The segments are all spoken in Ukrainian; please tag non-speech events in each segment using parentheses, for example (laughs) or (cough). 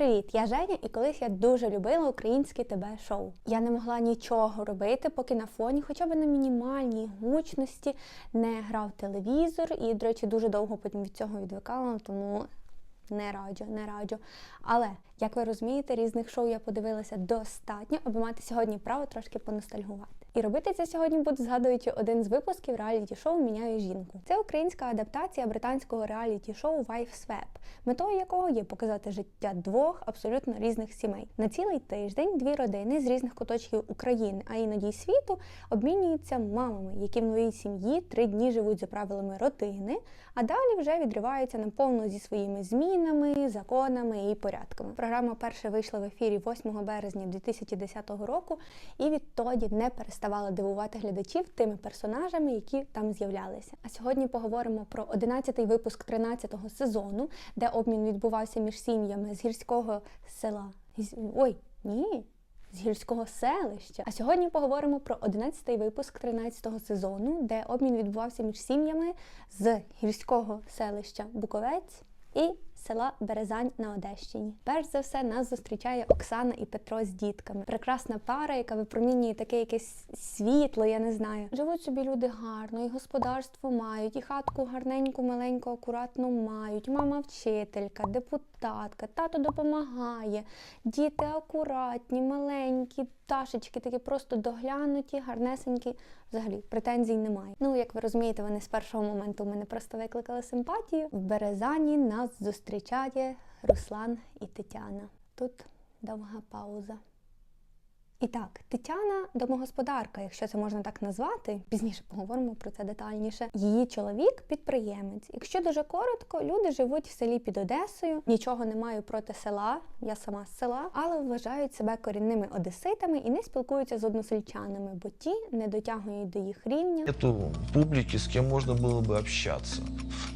Привіт, я Женя, і колись я дуже любила українське ТБ шоу. Я не могла нічого робити, поки на фоні, хоча б на мінімальній гучності, не грав телевізор. І, до речі, дуже довго потім від цього відвикала, тому не раджу, не раджу. Але як ви розумієте, різних шоу я подивилася достатньо, аби мати сьогодні право трошки поностальгувати. І робити це сьогодні буду згадуючи один з випусків реаліті-шоу Міняю жінку. Це українська адаптація британського реаліті-шоу Wife Swap, метою якого є показати життя двох абсолютно різних сімей. На цілий тиждень дві родини з різних куточків України, а іноді й світу, обмінюються мамами, які в новій сім'ї три дні живуть за правилами родини, а далі вже відриваються наповну зі своїми змінами, законами і порядками. Програма перша вийшла в ефірі 8 березня 2010 року, і відтоді не переставала дивувати глядачів тими персонажами, які там з'являлися. А сьогодні поговоримо про 11-й випуск 13-го сезону, де обмін відбувався між сім'ями з гірського села. Ой, ні. З гірського селища. А сьогодні поговоримо про 11-й випуск 13-го сезону, де обмін відбувався між сім'ями з гірського селища Буковець і села Березань на Одещині. Перш за все нас зустрічає Оксана і Петро з дітками. Прекрасна пара, яка випромінює таке якесь світло, я не знаю. Живуть собі люди гарно, і господарство мають, і хатку гарненьку, маленьку, акуратну мають. Мама вчителька, депутатка, тато допомагає. Діти акуратні, маленькі, пташечки такі просто доглянуті, гарнесенькі. Взагалі претензій немає. Ну, як ви розумієте, вони з першого моменту мене просто викликали симпатію. В Березані нас зустрічає Руслан і Тетяна. Тут довга пауза. І так, Тетяна домогосподарка, якщо це можна так назвати, пізніше поговоримо про це детальніше. Її чоловік підприємець. Якщо дуже коротко, люди живуть в селі під Одесою. Нічого не маю проти села, я сама з села, але вважають себе корінними одеситами і не спілкуються з односельчанами, бо ті не дотягують до їх рівня. Нету публики, с кем можно было бы общаться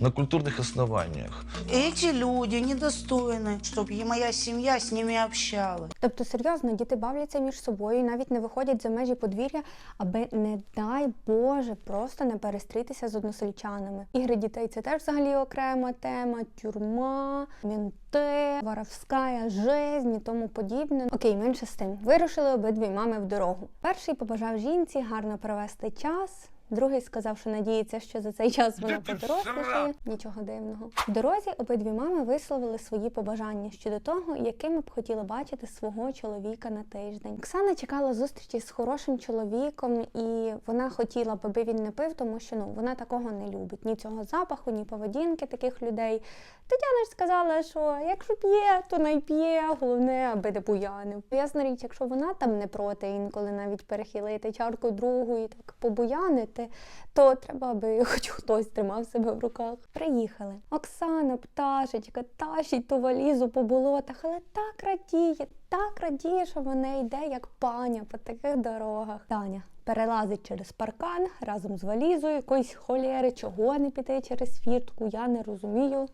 на культурных основаниях. Эти люди недостойны, чтобы моя семья с ними общалась. Тобто, серйозно, діти бавляться між собою і навіть не виходять за межі подвір'я, аби, не дай Боже, просто не перестрітися з односельчанами. Ігри дітей це теж взагалі окрема тема, тюрма, мінти, воровська жизнь і тому подібне. Окей, менше з тим. Вирушили обидві мами в дорогу. Перший побажав жінці гарно провести час. Другий сказав, що надіється, що за цей час вона подорослішає. Нічого дивного. В дорозі обидві мами висловили свої побажання щодо того, якими б хотіли бачити свого чоловіка на тиждень. Оксана чекала зустрічі з хорошим чоловіком, і вона хотіла, б, аби він не пив, тому що ну вона такого не любить. Ні цього запаху, ні поведінки таких людей. Тетяна ж сказала, що якщо п'є, то не п'є, головне, аби не буянив. Ясна річ, якщо вона там не проти інколи навіть перехилити чарку другу і так побуянити, то треба, аби (laughs) хоч хтось тримав себе в руках. Приїхали. Оксана, пташечка, тащить ту валізу по болотах, але так радіє, так радіє, що вона йде як паня по таких дорогах. Таня. Перелазить через паркан разом з валізою, якоїсь холєри, чого не піти через фіртку, я не розумію.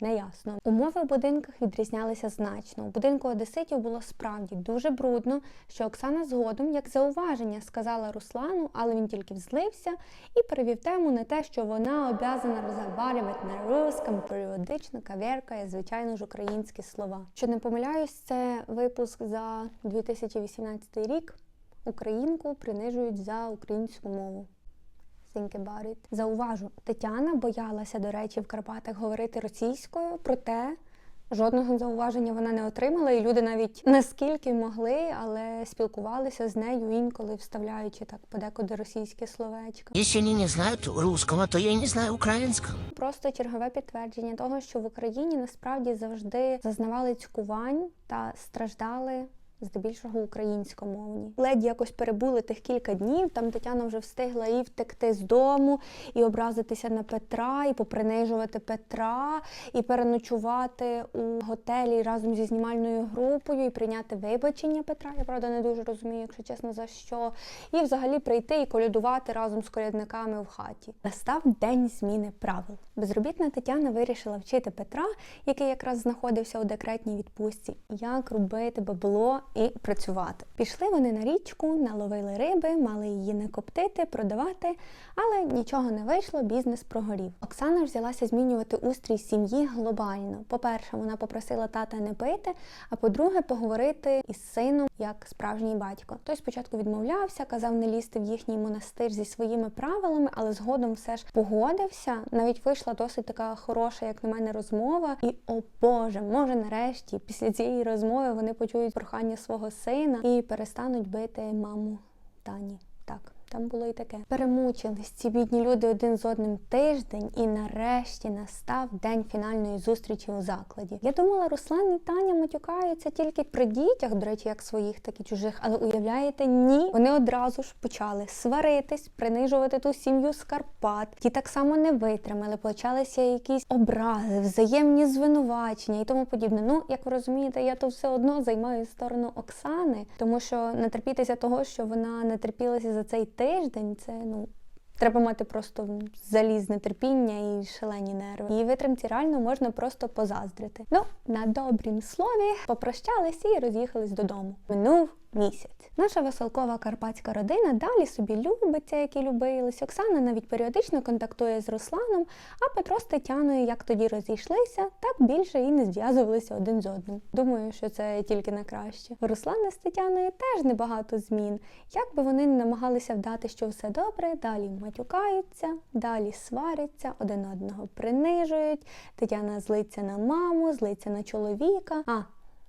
Неясно. Умови в будинках відрізнялися значно. У будинку одеситів було справді дуже брудно, що Оксана згодом, як зауваження, сказала Руслану, але він тільки взлився і перевів тему на те, що вона обязана розговарювати на русском, періодично каверкає, звичайно ж, українські слова. Що не помиляюсь, це випуск за 2018 рік. Українку принижують за українську мову. Think about it. Зауважу, Тетяна боялася, до речі, в Карпатах говорити російською, проте жодного зауваження вона не отримала, і люди навіть наскільки могли, але спілкувалися з нею інколи вставляючи так подекуди російське словечко. Если они не знают русского, то я не знаю украинского. Просто чергове підтвердження того, що в Україні насправді завжди зазнавали цькувань та страждали. Здебільшого українськомовні. Ледь якось перебули тих кілька днів. Там Тетяна вже встигла і втекти з дому, і образитися на Петра, і попринижувати Петра, і переночувати у готелі разом зі знімальною групою, і прийняти вибачення Петра. Я правда не дуже розумію, якщо чесно, за що. І взагалі прийти і колядувати разом з колядниками в хаті. Настав день зміни правил. Безробітна Тетяна вирішила вчити Петра, який якраз знаходився у декретній відпустці, як робити бабло і працювати. Пішли вони на річку, наловили риби, мали її не коптити, продавати, але нічого не вийшло, бізнес прогорів. Оксана взялася змінювати устрій сім'ї глобально. По-перше, вона попросила тата не пити, а по-друге, поговорити із сином як справжній батько. Той спочатку відмовлявся, казав не лізти в їхній монастир зі своїми правилами, але згодом все ж погодився. Навіть вийшла досить така хороша, як на мене, розмова. І о Боже, може нарешті після цієї розмови вони почують прохання свого сина і перестануть бити маму Тані. Так. Там було і таке. Перемучились ці бідні люди один з одним тиждень, і нарешті настав день фінальної зустрічі у закладі. Я думала, Руслан і Таня матюкаються тільки при дітях, до речі, як своїх, так і чужих. Але уявляєте, ні, вони одразу ж почали сваритись, принижувати ту сім'ю з Карпат. Ті так само не витримали, почалися якісь образи, взаємні звинувачення і тому подібне. Ну, як ви розумієте, я то все одно займаю сторону Оксани, тому що натерпітися того, що вона не терпілася за цей тиждень, це ну. Треба мати просто залізне терпіння і шалені нерви. Її витримці реально можна просто позаздрити. Ну, на добрім слові попрощалися і роз'їхались додому. Минув місяць. Наша веселкова карпатська родина далі собі любиться, як і любились. Оксана навіть періодично контактує з Русланом, а Петро з Тетяною, як тоді розійшлися, так більше і не зв'язувалися один з одним. Думаю, що це тільки на краще. У Руслана з Тетяною теж небагато змін. Як би вони не намагалися вдати, що все добре, далі матюкаються, далі сваряться, один одного принижують. Тетяна злиться на маму, злиться на чоловіка. А,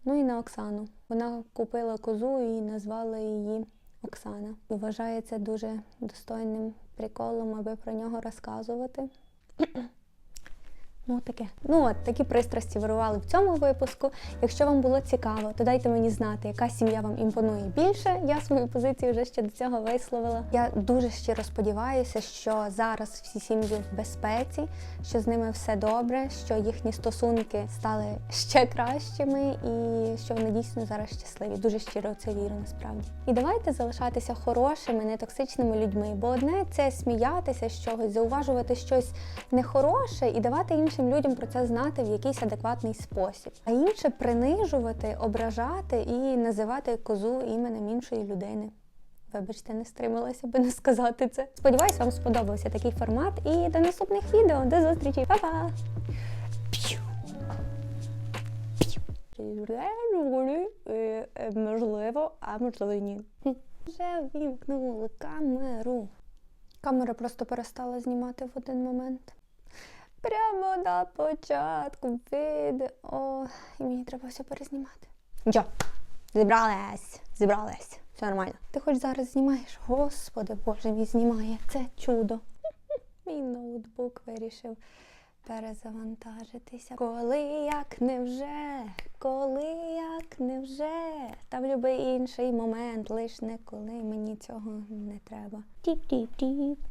ну і на Оксану. Вона купила козу і назвала її Оксана. Вважається дуже достойним приколом, аби про нього розказувати. Ну, таке. Ну от такі пристрасті вирували в цьому випуску. Якщо вам було цікаво, то дайте мені знати, яка сім'я вам імпонує більше. Я свою позицію вже ще до цього висловила. Я дуже щиро сподіваюся, що зараз всі сім'ї в безпеці, що з ними все добре, що їхні стосунки стали ще кращими і що вони дійсно зараз щасливі. Дуже щиро це вірю насправді. І давайте залишатися хорошими, нетоксичними людьми, бо одне це сміятися з чогось, зауважувати щось нехороше і давати іншим людям про це знати в якийсь адекватний спосіб. А інше принижувати, ображати і називати козу іменем іншої людини. Вибачте, не стрималася би не сказати це. Сподіваюсь, вам сподобався такий формат. І до наступних відео. До зустрічі. Па-па! Можливо, а можливо ні. Вже вімкнули камеру. Камера просто перестала знімати в один момент. Прямо на початку відео. І мені треба все перезнімати. Нічого, зібралась, зібралась. Все нормально. Ти хоч зараз знімаєш? Господи, Боже мій знімає. Це чудо. (laughs) Мій ноутбук вирішив перезавантажитися. Коли як не вже, коли як не вже. Та в будь-який інший момент, лиш не коли мені цього не треба. Тіп-тіп-тіп.